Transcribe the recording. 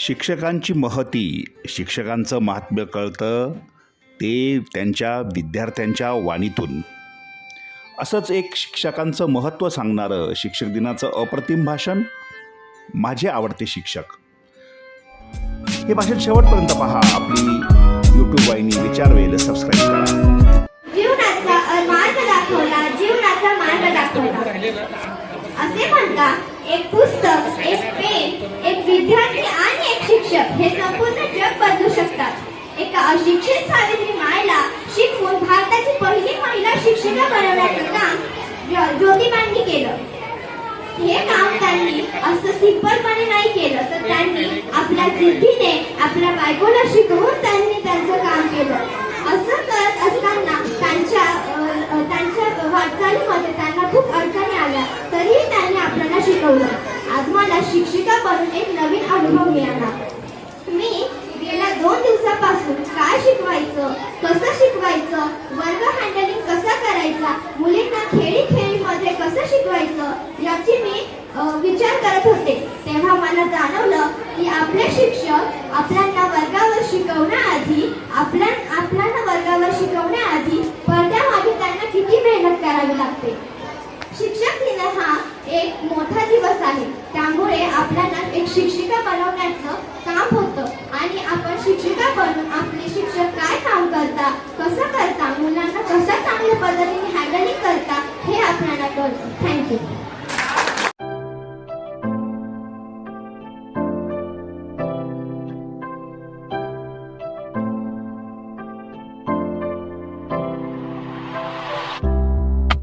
शिक्षकांची महती शिक्षकांचं महात्म्य कळतं ते त्यांच्या विद्यार्थ्यांच्या वाणीतून. असंच एक शिक्षकांचं महत्त्व सांगणारं शिक्षक दिनाचं अप्रतिम भाषण माझे आवडते शिक्षक. हे भाषण शेवटपर्यंत पहा. आपली यूट्यूब वाहिनी विचार वेळ सबस्क्राईब करा. जीवनाचा मार्ग दाखवला असे म्हणता एक पुस्तक एक हे संपूर्ण जग बदलू शकतात. एका अशिक्षित सावित्री मायला शिकवून भारताची पहिली महिला शिक्षिका बनवण्याचं काम ज्योतिबांनी केलं. हे काम त्यांनी असं सिंपलपणे नाही केलं तर त्यांनी आपल्या जिद्दीने आपल्या बायकोला शिकवून त्यांनी त्यांचं काम केलं. असं करत असताना त्यांच्या त्यांच्या वाटचालीमध्ये त्यांना खूप अडचणी आल्या. तरीही त्यांनी आपल्याला शिकवलं. आज मला शिक्षिका बनून एक नवीन अनुभव मिळाला. काय शिकवायचं? कसं शिकवायचं? वर्ग हँडलिंग कसा करायचा? मुलींना खेळी खेळीमध्ये कसं शिकवायचं? याची मी विचार करत होते. तेव्हा मला जाणवलं की आपले शिक्षक आपल्याला वर्गावर शिकवण्याआधी आपल्या आपल्याला वर्गावर शिकवण्याआधी पडद्यामागे त्यांना किती मेहनत करावी लागते? शिक्षक दिन हा एक मोठा दिवस आहे. त्यामुळे आपल्याला एक शिक्षिका